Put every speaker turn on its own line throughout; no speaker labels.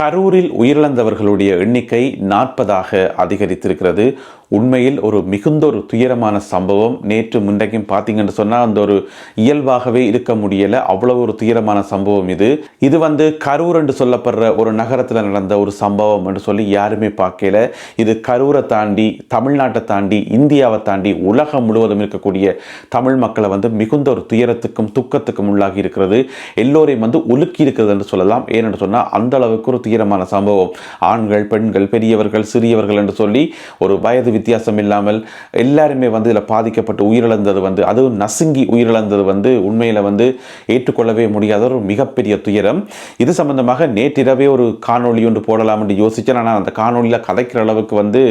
கரூரில் உயிரிழந்தவர்களுடைய எண்ணிக்கை நாற்பதாக அதிகரித்திருக்கிறது. உண்மையில் ஒரு மிகுந்த ஒரு துயரமான சம்பவம். நேற்று முன்றைக்கும் பார்த்தீங்கன்னு சொன்னால் அந்த ஒரு இயல்பாகவே இருக்க முடியலை. அவ்வளவு ஒரு துயரமான சம்பவம் இது. இது வந்து கரூர் என்று சொல்லப்படுற ஒரு நகரத்தில் நடந்த ஒரு சம்பவம் என்று சொல்லி யாருமே பார்க்கல. இது கரூரை தாண்டி தமிழ்நாட்டை தாண்டி இந்தியாவை தாண்டி உலகம் முழுவதும் இருக்கக்கூடிய தமிழ் மக்களை வந்து மிகுந்த ஒரு துயரத்துக்கும் துக்கத்துக்கும் உள்ளாகி இருக்கிறது. எல்லோரையும் வந்து உலுக்கி இருக்கிறது என்று சொல்லலாம். ஏனென்று சொன்னால் அந்த அளவுக்கு ஒரு துயரமான சம்பவம். ஆண்கள் பெண்கள் பெரியவர்கள் சிறியவர்கள் என்று சொல்லி ஒரு வயது வித்தியாசம் இல்லாமல் எல்லாருமே வந்து இதில் பாதிக்கப்பட்டு உயிரிழந்தது வந்து அதுவும் நசுங்கி உயிரிழந்தது வந்து உண்மையில் வந்து ஏற்றுக்கொள்ளவே முடியாத ஒரு மிகப்பெரிய துயரம். இது சம்பந்தமாக நேற்றிரவே ஒரு காணொளி ஒன்று போடலாம் என்று யோசித்தேன் ஆனால் அந்த காணொலியில் கதைக்கிற அளவுக்கு வந்து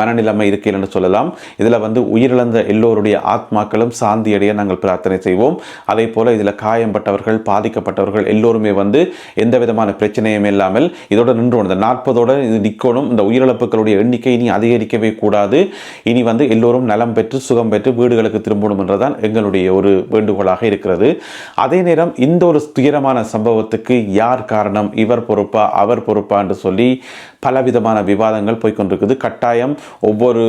மனநிலைமை இருக்கையில் என்று சொல்லலாம். இதில் வந்து உயிரிழந்த எல்லோருடைய ஆத்மாக்களும் சாந்தியடைய நாங்கள் பிரார்த்தனை செய்வோம். அதே போல் இதில் காயம்பட்டவர்கள் பாதிக்கப்பட்டவர்கள் எல்லோருமே வந்து எந்த விதமான பிரச்சனையும் இல்லாமல் இதோட நின்று இந்த நாற்பதோட இது நிற்கணும் இந்த உயிரிழப்புகளுடைய எண்ணிக்கை இனி அதிகரிக்கவே கூடாது. இனி வந்து எல்லோரும் நலம் பெற்று சுகம் பெற்று வீடுகளுக்கு திரும்பணும் என்றுதான் எங்களுடைய ஒரு வேண்டுகோளாக இருக்கிறது. அதே நேரம் இந்த ஒரு துயரமான சம்பவத்துக்கு யார் காரணம்? இவர் பொறுப்பா? அவர் பொறுப்பா? என்று சொல்லி பலவிதமான விவாதங்கள் போய்கொண்டிருக்குது கட்டாயம் ஒவ்வொரு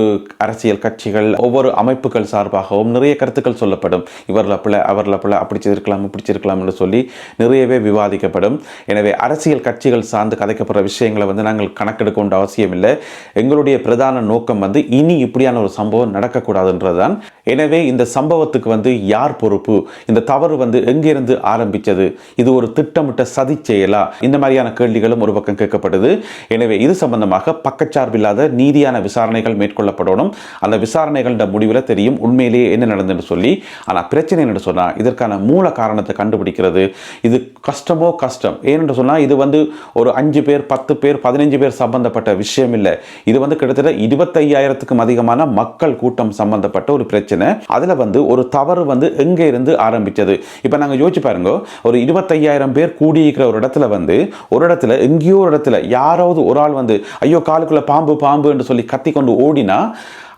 அரசியல் கட்சிகள் ஒவ்வொரு அமைப்புகள் சார்பாகவும் நிறைய கருத்துக்கள் சொல்லப்படும். இவரில் பிள்ளை அவரில் பிள்ளை அப்படி செய்திருக்கலாம் இப்படி செய்திருக்கலாம் என்று சொல்லி நிறையவே விவாதிக்கப்படும். எனவே அரசியல் கட்சிகள் சார்ந்து கதைக்கப்படுற விஷயங்களை வந்து நாங்கள் கணக்கெடுக்க வேண்டிய அவசியம் இல்லை. எங்களுடைய பிரதான நோக்கம் வந்து இனி இப்படியான ஒரு சம்பவம் நடக்கக்கூடாதுன்றதுதான். எனவே இந்த சம்பவத்துக்கு வந்து யார் பொறுப்பு? இந்த தவறு வந்து எங்கிருந்து ஆரம்பித்தது இது ஒரு திட்டமிட்ட சதி செயலா? இந்த மாதிரியான கேள்விகளும் ஒரு பக்கம் கேட்கப்படுது. எனவே இது சம்பந்தமாக பக்கச்சார்பில்லாத நீதியான விசாரணைகள் மேற்கொள்ளப்படணும். அந்த விசாரணைகளோட முடிவில் தெரியும் உண்மையிலேயே என்ன நடந்ததுன்னு சொல்லி. ஆனால் பிரச்சனை என்று சொன்னால் இதற்கான மூல காரணத்தை கண்டுபிடிக்கிறது. இது கஷ்டமோ கஷ்டம். ஏனென்று சொன்னால் இது வந்து ஒரு அஞ்சு பேர் பத்து பேர் பதினஞ்சு பேர் சம்பந்தப்பட்ட விஷயம் இல்லை. இது வந்து கிட்டத்தட்ட இருபத்தையாயிரத்துக்கும் அதிகமான மக்கள் கூட்டம் சம்பந்தப்பட்ட ஒரு பிரச்சனை. அதில் வந்து ஒரு தவறு வந்து எங்கே இருந்து ஆரம்பித்தது இப்போ நாங்கள் யோசிச்சு பாருங்க ஒரு இருபத்தையாயிரம் பேர் கூடியிருக்கிற ஒரு இடத்துல வந்து ஒரு இடத்துல எங்கேயோ ஒரு இடத்துல யாராவது ஒரு ஆள் வந்து ஐயோ காலுக்குள்ள பாம்பு பாம்பு என்று சொல்லி கத்தி கொண்டு ஓடினா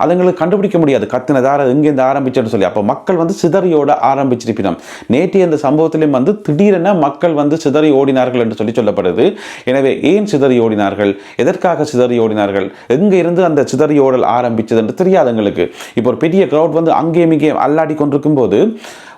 அதுங்களுக்கு கண்டுபிடிக்க முடியாது. கத்தினதார எங்கேருந்து ஆரம்பிச்சுன்னு சொல்லி. அப்போ மக்கள் வந்து சிதறியோட ஆரம்பிச்சிருப்பினோம். நேற்றைய இந்த சம்பவத்திலையும் வந்து திடீரென மக்கள் வந்து சிதறி ஓடினார்கள் என்று சொல்லி சொல்லப்படுது. எனவே ஏன் சிதறி ஓடினார்கள்? எதற்காக சிதறி ஓடினார்கள்? எங்கே இருந்து அந்த சிதறி ஓடல் ஆரம்பிச்சது என்று தெரியாது எங்களுக்கு. இப்போ ஒரு பெரிய க்ரௌட் வந்து அங்கேயும் இங்கேயும் அல்லாடி கொண்டிருக்கும் போது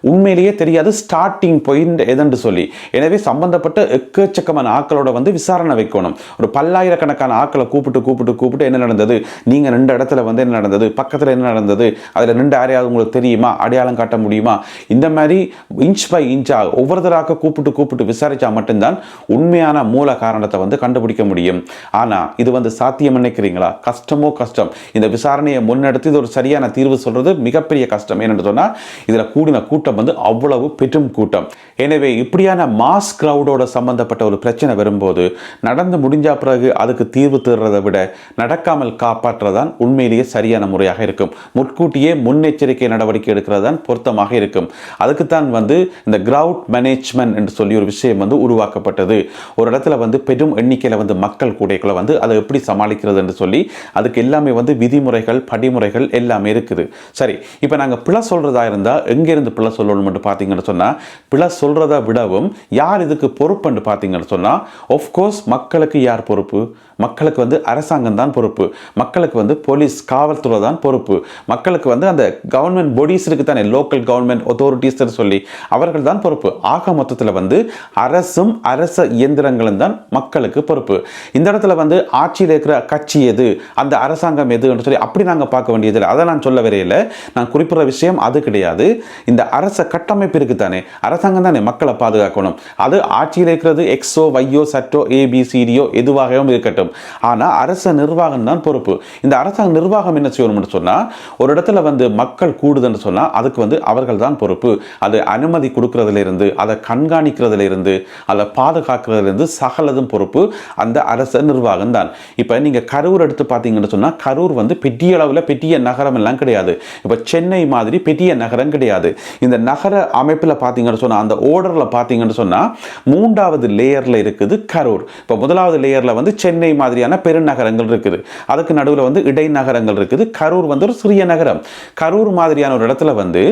உண்மையிலேயே தெரியாது. ஸ்டார்டிங் பாயிண்ட் எதென்று சொல்லி. எனவே சம்பந்தப்பட்ட எக்கச்சக்கமான ஆக்களோட வந்து விசாரணை வைக்கணும். ஒரு பல்லாயிரக்கணக்கான ஆக்களை கூப்பிட்டு கூப்பிட்டு கூப்பிட்டு என்ன நடந்தது? நீங்கள் ரெண்டு இடத்துல வந்து என்ன நடந்தது? பக்கத்தில் என்ன நடந்தது? அதில் ரெண்டு யாரையாவது உங்களுக்கு தெரியுமா? அடையாளம் காட்ட முடியுமா? இந்த மாதிரி இன்ச் பை இன்ச்சாக ஒவ்வொருத்தராக கூப்பிட்டு கூப்பிட்டு விசாரித்தா மட்டும்தான் உண்மையான மூல காரணத்தை வந்து கண்டுபிடிக்க முடியும். ஆனால் இது வந்து சாத்தியம் நினைக்கிறீங்களா? கஷ்டமோ கஷ்டம். இந்த விசாரணையை முன்னெடுத்து இது ஒரு சரியான தீர்வு சொல்கிறது மிகப்பெரிய கஷ்டம். ஏன்னு சொன்னால் இதில் கூடின கூட்டம் வந்து அவ்வளவு பெரும் கூட்டம். எனவே இப்படியான மாஸ் கிரவுடோட சம்பந்தப்பட்ட ஒரு பிரச்சனை வரும்போது நடந்து முடிஞ்ச பிறகு அதுக்கு தீர்வு தேடுறதை விட நடக்காமல் காப்பாற்றுறதான் உண்மையிலேயே சரியான முறையாக இருக்கும். முற்கூட்டியே முன்னெச்சரிக்கை நடவடிக்கை எடுக்கிறது தான் பொருத்தமாக இருக்கும். அதுக்குத்தான் வந்து இந்த கிரவுட் மேனேஜ்மெண்ட் என்று சொல்லி ஒரு விஷயம் வந்து உருவாக்கப்பட்டது. ஒரு இடத்துல வந்து பெரும் எண்ணிக்கையில் வந்து மக்கள் கூடைக்குள்ள வந்து அதை எப்படி சமாளிக்கிறது என்று சொல்லி அதுக்கு எல்லாமே வந்து விதிமுறைகள் படிமுறைகள் எல்லாமே இருக்குது. சரி இப்போ நாங்கள் பிழை சொல்றதா இருந்தால் எங்கேருந்து பிழை சொல்லணும் பார்த்தீங்கன்னு சொன்னால் பிழை சொல்கிறத விடவும் யார் இதுக்கு பொறுப்புன்னு பார்த்தீங்கன்னு சொன்னால் ஆஃப்கோர்ஸ் மக்களுக்கு யார் பொறுப்பு? மக்களுக்கு வந்து அரசாங்கம் தான் பொறுப்பு. மக்களுக்கு வந்து போலீஸ் காவல்துறை தான் பொறுப்பு. மக்களுக்கு வந்து அந்த கவர்மெண்ட் பொடிஸ் இருக்கு தானே லோக்கல் கவர்மெண்ட் அத்தாரிட்டிஸ் சொல்லி அவர்கள் தான் பொறுப்பு. ஆக மொத்தத்தில் வந்து அரசும் அரச இயந்திரங்களும் தான் மக்களுக்கு பொறுப்பு. இந்த இடத்துல வந்து ஆட்சியில் இருக்கிற கட்சி எது அந்த அரசாங்கம் எதுன்னு சொல்லி அப்படி நாங்கள் பார்க்க வேண்டியதில்லை. அதை நான் சொல்ல வரையில நான் குறிப்பிடுற விஷயம் அது கிடையாது. இந்த அரசு அரச கட்டமைப்பு இருக்குதானே? அரசாங்கம் தானே மக்களை பாதுகாக்கணும். அது ஆட்சியில் இருக்கிறது எக்ஸோ வையோ சட்டோ ஏபிசிடியோ எதுவாகவும் இருக்கட்டும். ஆனால் அரச நிர்வாகம் தான் பொறுப்பு. இந்த அரசாங்க நிர்வாகம் என்ன செய்யணும்னு சொன்னால் ஒரு இடத்துல வந்து மக்கள் கூடுதுன்னு சொன்னால் அதுக்கு வந்து அவர்கள் தான் பொறுப்பு. அது அனுமதி கொடுக்கறதுலேருந்து அதை கண்காணிக்கிறதுலேருந்து அதை பாதுகாக்கிறதுலேருந்து சகலதும் பொறுப்பு அந்த அரச நிர்வாகம் தான். இப்போ நீங்கள் கரூர் எடுத்து பார்த்தீங்கன்னு சொன்னால் கரூர் வந்து பெரிய அளவில் பெரிய நகரம் எல்லாம் கிடையாது. இப்போ சென்னை மாதிரி பெரிய நகரம் கிடையாது. இந்த நகர அமைப்பில் பார்த்தீங்கன்னு சொன்னால் அந்த ஓர்டரில் பார்த்தீங்கன்னு சொன்னால் மூன்றாவது லேயரில் இருக்குது கரூர். இப்போ முதலாவது லேயரில் வந்து சென்னை மாதிரியான பெருநகரங்கள் இருக்குது. அதுக்கு நடுவில் வந்து இடைநகரங்கள் இருக்குது. கரூர் வந்து ஒரு சிறிய நகரம். கரூர் மாதிரியான ஒரு இடத்துல வந்து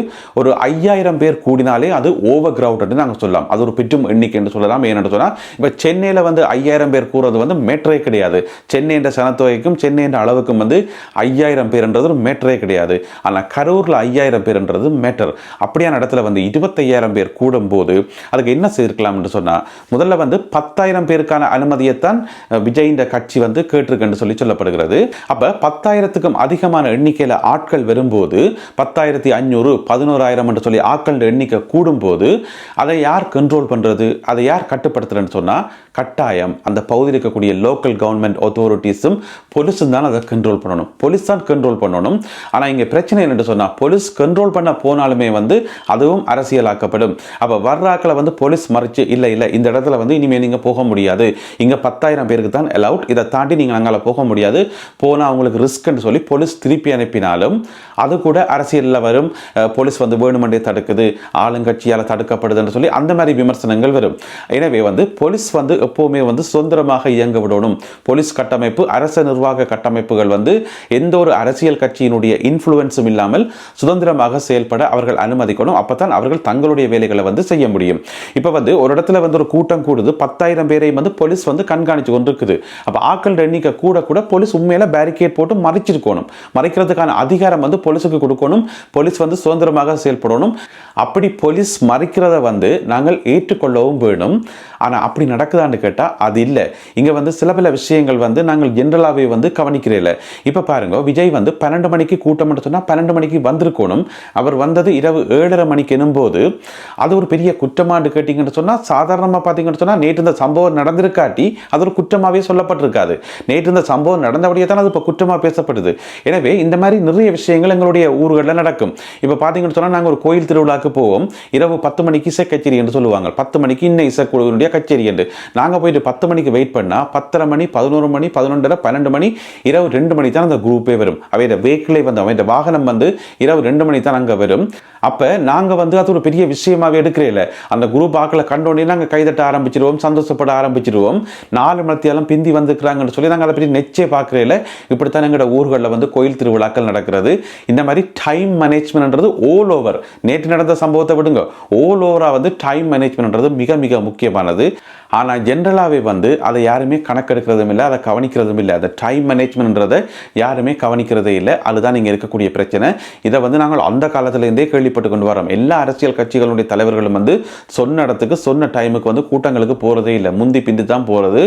ஒரு ஐயாயிரம் பேர் கூடினாலே அது ஓவர் கிரவுட்னு நாங்கள் சொல்லலாம். அது ஒரு பெற்றும் எண்ணிக்கைன்னு சொல்லலாம். ஏன்னு சொன்னால் இப்போ சென்னையில் வந்து ஐயாயிரம் பேர் கூறது வந்து மேட்டரே கிடையாது. சென்னை என்ற சனத்தொகைக்கும் சென்னை என்ற அளவுக்கும் வந்து ஐயாயிரம் பேர்ன்றது ஒரு மேட்டரே கிடையாது. ஆனால் கரூரில் ஐயாயிரம் பேர்ன்றது மேட்டர் அப்படியான இடத்துல வந்து இருபத்தையாயிரம் பேர் கூடும்போது அதுக்கு என்ன செய்திருக்கலாம்னு சொன்னால் முதல்ல வந்து பத்தாயிரம் பேருக்கான அனுமதியைத்தான் அஹ், விஜயின் கட்சி வந்து கேட்டிருக்குன்னு சொல்லி சொல்லப்படுகிறது. அப்போ பத்தாயிரத்துக்கும் அதிகமான எண்ணிக்கையில் ஆட்கள் வரும்போது பத்தாயிரத்தி ஐநூறு பதினோராயிரம் என்று சொல்லி ஆட்கள் எண்ணிக்கை கூடும்போது அதை யார் கண்ட்ரோல் பண்ணுறது அதை யார் கட்டுப்படுத்துறேன்னு சொன்னால் கட்டாயம் அந்த பகுதியில் இருக்கக்கூடிய லோக்கல் கவர்மெண்ட் அத்தாரிட்டிஸும் போலீஸும் தான் அதை கண்ட்ரோல் பண்ணணும். போலீஸ் தான் கண்ட்ரோல் பண்ணணும். ஆனால் இங்கே பிரச்சனை என்னென்று சொன்னால் போலீஸ் கண்ட்ரோல் பண்ண போனாலுமே வந்து அதுவும் அரசியலாக்கப்படும். அப்போ வர்றாக்களை வந்து போலீஸ் மறைச்சு இல்லை இல்லை இந்த இடத்துல வந்து இனிமேல் நீங்கள் போக முடியாது. இங்கே பத்தாயிரம் பேருக்கு தான் அலவுட் இதை தாண்டி நீங்கள் அங்கால போக முடியாது. போனால் அவங்களுக்கு ரிஸ்க்னு சொல்லி போலீஸ் திருப்பி அனுப்பினாலும் அது கூட அரசியலில் வரும். போலீஸ் வந்து வேணுமென்றே தடுக்குது. ஆளுங்கட்சியால் தடுக்கப்படுதுன்னு சொல்லி அந்த மாதிரி விமர்சனங்கள் வரும். எனவே வந்து போலீஸ் வந்து எப்போவுமே வந்து சுதந்திரமாக இயங்க விடணும். போலீஸ் கட்டமைப்பு அரச நிர்வாக கட்டமைப்புகள் வந்து எந்த ஒரு அரசியல் கட்சியினுடைய இன்ஃப்ளூயன்ஸும் இல்லாமல் சுதந்திரமாக செயல்பட அவர்கள் அனுமதிக்கணும். தேவைப்படும் அப்போ தான் அவர்கள் தங்களுடைய வேலைகளை வந்து செய்ய முடியும். இப்போ வந்து ஒரு இடத்துல வந்து ஒரு கூட்டம் கூடுது. பத்தாயிரம் பேரை வந்து போலீஸ் வந்து கண்காணிச்சு கொண்டிருக்குது. அப்போ ஆக்கள் எண்ணிக்கை கூட கூட போலீஸ் உண்மையில பேரிகேட் போட்டு மறைச்சிருக்கணும். மறைக்கிறதுக்கான அதிகாரம் வந்து போலீஸுக்கு கொடுக்கணும். போலீஸ் வந்து சுதந்திரமாக செயல்படணும். அப்படி போலீஸ் மறைக்கிறத வந்து நாங்கள் ஏற்றுக்கொள்ளவும் வேணும். ஆனால் அப்படி நடக்குதான்னு கேட்டால் அது இல்லை. இங்கே வந்து சில பல விஷயங்கள் வந்து நாங்கள் ஜென்ரலாகவே வந்து கவனிக்கிறதில்ல இப்போ பாருங்க விஜய் வந்து பன்னெண்டு மணிக்கு கூட்டம் சொன்னால் பன்னெண்டு மணிக்கு வந்திருக்கணும். அவர் வந்தது இரவு ஏழரை மணிக்கு எனும்போது அது ஒரு பெரிய குற்றமான்னு கேட்டிங்கன்னு சொன்னால் சாதாரணமாக பார்த்தீங்கன்னு சொன்னால் நேற்று இந்த சம்பவம் நடந்திருக்காட்டி அது ஒரு குற்றமாகவே சொல்லப்பட்டிருக்காது. நேற்று இந்த சம்பவம் நடந்தபடியே தான் அது இப்போ குற்றமாக பேசப்படுது. எனவே இந்த மாதிரி நிறைய விஷயங்கள் எங்களுடைய ஊர்களில் நடக்கும். இப்போ பார்த்தீங்கன்னு சொன்னால் நாங்கள் ஒரு கோயில் திருவிழாக்கு போவோம். இரவு பத்து மணிக்கு இசை கச்சேரி என்று சொல்லுவாங்க. பத்து மணிக்கு இன்னும் இசைக்குழுவினுடைய கச்சேரி என்று. நாங்கள் போயிட்டு பத்து மணிக்கு வெயிட் பண்ணால் பத்தரை மணி பதினோரு மணி பதினொன்றரை பன்னெண்டு மணி இரவு ரெண்டு மணி தான் அந்த குரூப்பே வரும். அவையோட வெஹிக்கிளே வந்து அவையோட வாகனம் வந்து இரவு ரெண்டு மணி தான் அங்கே வரும். அப்போ நாங்கள் வந்து அது ஒரு பெரிய விஷயமாக எடுக்கிறேல அந்த குரூப் ஆக்களை கண்டோடனே நாங்கள் கைதட்ட ஆரம்பிச்சிருவோம் சந்தோஷப்பட ஆரம்பிச்சிருவோம். நாலு மணத்தியாலும் பிந்தி வந்துக்கிறாங்கன்னு சொல்லி நாங்கள் அதை பற்றி நெச்சே பார்க்குறேல இப்படித்தான் எங்களோட ஊர்களில் வந்து கோயில் திருவிழாக்கள் நடக்கிறது. இந்த மாதிரி டைம் மேனேஜ்மெண்ட்ன்றது ஓல் ஓவர் நேற்று நடந்த சம்பவத்தை விடுங்க. ஓல் ஓவராக வந்து டைம் மேனேஜ்மெண்ட்ன்றது மிக மிக முக்கியமானது. ஆனால் ஜென்ரலாகவே வந்து அதை யாருமே கணக்கெடுக்கிறதும் இல்லை அதை கவனிக்கிறதும் இல்லை. அந்த டைம் மேனேஜ்மெண்ட்ன்றதை யாருமே கவனிக்கிறதே இல்லை. அதுதான் இங்கே இருக்கக்கூடிய பிரச்சனை. இதை வந்து நாங்கள் அந்த காலத்திலேருந்தே கேள்விப்பட்டு கொண்டு வாரம் எல்லா அரசியல் கட்சிகளுடைய தலைவர்களும் வந்து சொன்ன இடத்துக்கு சொன்ன டைமுக்கு வந்து கூட்டங்களுக்கு போகிறதே இல்லை. முந்தி பிந்தி தான் போகிறது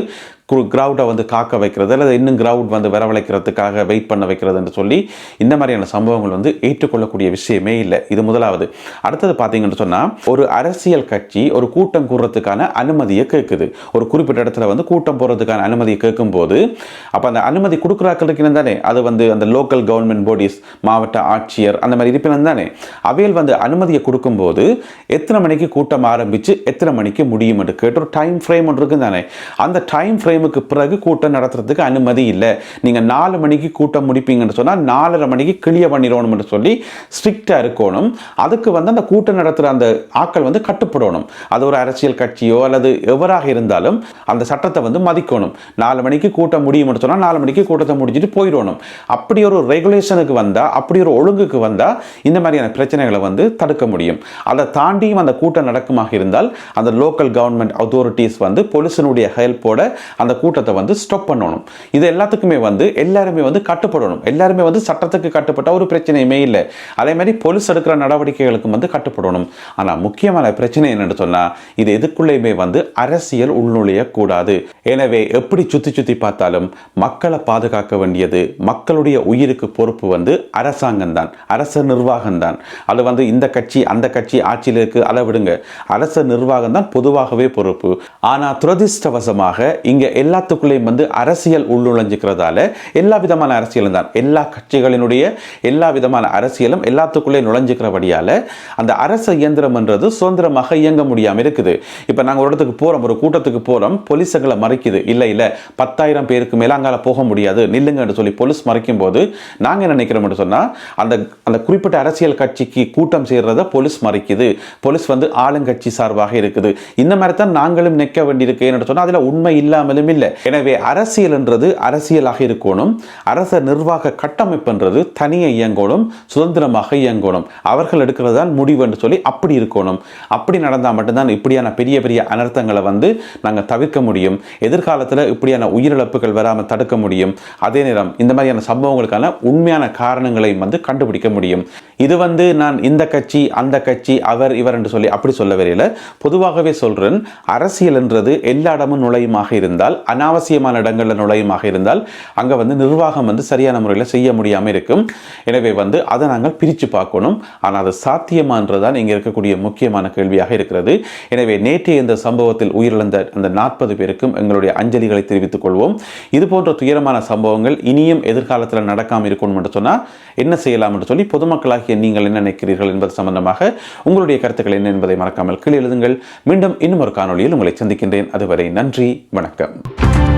க்ரௌடை வந்து காக்க வைக்கிறது அல்லது இன்னும் கிரவுட் வந்து வரவழைக்கிறதுக்காக வெயிட் பண்ண வைக்கிறதுன்னு சொல்லி இந்த மாதிரியான சம்பவங்கள் வந்து ஏற்றுக்கொள்ளக்கூடிய விஷயமே இல்லை. இது முதலாவது. அடுத்தது பார்த்தீங்கன்னு சொன்னால் ஒரு அரசியல் கட்சி ஒரு கூட்டம் கூடுறதுக்கான அனுமதியை கேட்குது. ஒரு குறிப்பிட்ட இடத்துல வந்து கூட்டம் போகிறதுக்கான அனுமதியை கேட்கும்போது அப்போ அந்த அனுமதி கொடுக்குறாக்களுக்கு தானே? அது வந்து அந்த லோக்கல் கவர்மெண்ட் பாடிஸ் மாவட்ட ஆட்சியர் அந்த மாதிரி இருப்பினம் தானே? அவையில் வந்து அனுமதியை கொடுக்கும்போது எத்தனை மணிக்கு கூட்டம் ஆரம்பித்து எத்தனை மணிக்கு முடியும் என்று கேட்டு ஒரு டைம் ஃப்ரேம் ஒன்று இருக்கு தானே? அந்த டைம் டைமுக்கு பிறகு கூட்டம் நடத்துறதுக்கு அனுமதி இல்லை. நீங்கள் நாலு மணிக்கு கூட்டம் முடிப்பீங்கன்னு சொன்னால் நாலரை மணிக்கு கிளியர் பண்ணிடணும்னு சொல்லி ஸ்ட்ரிக்டாக இருக்கணும். அதுக்கு வந்து அந்த கூட்டம் நடத்துகிற அந்த ஆக்கள் வந்து கட்டுப்படணும். அது ஒரு அரசியல் கட்சியோ அல்லது எவராக இருந்தாலும் அந்த சட்டத்தை வந்து மதிக்கணும். நாலு மணிக்கு கூட்டம் முடியும்னு சொன்னால் நாலு மணிக்கு கூட்டத்தை முடிச்சுட்டு போயிடணும். அப்படி ஒரு ரெகுலேஷனுக்கு வந்தால் அப்படி ஒரு ஒழுங்குக்கு வந்தால் இந்த மாதிரியான பிரச்சனைகளை வந்து தடுக்க முடியும். அதை தாண்டியும் அந்த கூட்டம் நடக்குமாக இருந்தால் அந்த லோக்கல் கவர்மெண்ட் அத்தாரிட்டிஸ் வந்து போலீஸினுடைய ஹெல்ப்போட அந்த கூட்டத்தை வந்து ஸ்டாப் பண்ணணும். இது எல்லாத்துக்குமே வந்து எல்லாருமே வந்து கட்டுப்படணும். எல்லாருமே வந்து சட்டத்துக்கு கட்டுப்பட்ட ஒரு பிரச்சனையுமே இல்லை. அதே மாதிரி போலீஸ் எடுக்கிற நடவடிக்கைகளுக்கும் வந்து கட்டுப்படணும். ஆனால் முக்கியமான பிரச்சனை என்னென்னு சொன்னால் இது எதுக்குள்ளேயுமே வந்து அரசியல் உள்நுழையக்கூடாது. எனவே எப்படி சுற்றி சுற்றி பார்த்தாலும் மக்களை பாதுகாக்க வேண்டியது மக்களுடைய உயிருக்கு பொறுப்பு வந்து அரசாங்கம் தான் அரச நிர்வாகம் தான் அது வந்து இந்த கட்சி அந்த கட்சி ஆட்சியில் இருக்கு அதை விடுங்க. அரச நிர்வாகம் தான் பொதுவாகவே பொறுப்பு. ஆனால் துரதிர்ஷ்டவசமாக இங்கே எல்லாத்துக்குள்ளேயும் வந்து அரசியல் உள்நுழைஞ்சிக்கிறதால எல்லா விதமான அரசியலும் தான். எல்லா கட்சிகளினுடைய எல்லா விதமான அரசியலும் எல்லாத்துக்குள்ளே நுழைஞ்சிக்கிறபடியால் அந்த அரச இயந்திரம்ன்றது சுதந்திரமாக இயங்க முடியாமல் இருக்குது. இப்போ நாங்கள் ஒரு இடத்துக்கு போகிறோம் ஒரு கூட்டத்துக்கு போகிறோம் போலீஸ் எங்களை மறைக்குது. இல்லை இல்லை பத்தாயிரம் பேருக்கு மேலே அங்கால போக முடியாது நில்லுங்கன்னு சொல்லி போலீஸ் மறைக்கும் போது நாங்கள் என்ன நினைக்கிறோம்னு சொன்னால் அந்த அந்த குறிப்பிட்ட அரசியல் கட்சிக்கு கூட்டம் சேர்றத போலீஸ் மறைக்குது. போலீஸ் வந்து ஆளுங்கட்சி சார்பாக இருக்குது. இந்த மாதிரி தான் நாங்களும் நிற்க வேண்டியிருக்கு சொன்னால் அதில் உண்மை இல்லாமலும் இல்லை எனவே அரசியல் என்றது அரசியலாக இருக்கணும். அரச நிர்வாக கட்டமைப்புன்றது தனியை இயங்கணும் சுதந்திரமாக இயங்கணும். அவர்கள் எடுக்கிறது தான் முடிவு என்று சொல்லி அப்படி இருக்கணும். அப்படி நடந்தால் மட்டும்தான் இப்படியான பெரிய பெரிய அனர்த்தங்களை வந்து நாங்கள் தவிர்க்க முடியும். எதிர்காலத்தில் இப்படியான உயிரிழப்புகள் வராமல் தடுக்க முடியும். அதே நேரம் இந்த மாதிரியான சம்பவங்களுக்கான உண்மையான காரணங்களையும் வந்து கண்டுபிடிக்க முடியும். இது வந்து நான் இந்த கட்சி அந்த கட்சி அவர் இவர் என்று சொல்லி அப்படி சொல்ல வரையில் பொதுவாகவே சொல்கிறேன் அரசியல் என்றது எல்லா இடமும் நுழையுமாக இருந்தால் அனாவசியமான இடங்களில் நுழையுமாக இருந்தால் அங்கே வந்து நிர்வாகம் வந்து சரியான முறையில் செய்ய முடியாமல் இருக்கும். எனவே வந்து அதை நாங்கள் பிரித்து பார்க்கணும். ஆனால் அது சாத்தியமானதுதான் இங்கே இருக்கக்கூடிய முக்கியமான கேள்வியாக இருக்கிறது. எனவே நேற்றைய இந்த சம்பவத்தில் உயிரிழந்த அந்த நாற்பது பேருக்கும் எங்களுடைய அஞ்சலிகளை தெரிவித்துக் கொள்வோம். இது போன்ற துயரமான சம்பவங்கள் இனியும் எதிர்காலத்தில் நடக்காமல் இருக்கணும் என்று சொன்னால் என்ன செய்யலாம் என்று சொல்லி பொதுமக்களாகிய நீங்கள் என்ன நினைக்கிறீர்கள் என்பது சம்பந்தமாக உங்களுடைய கருத்துக்கள் என்ன என்பதை மறக்காமல் கீழே எழுதுங்கள். மீண்டும் இன்னும் ஒரு காணொளியில் உங்களை சந்திக்கின்றேன். அதுவரை நன்றி வணக்கம். Thank you.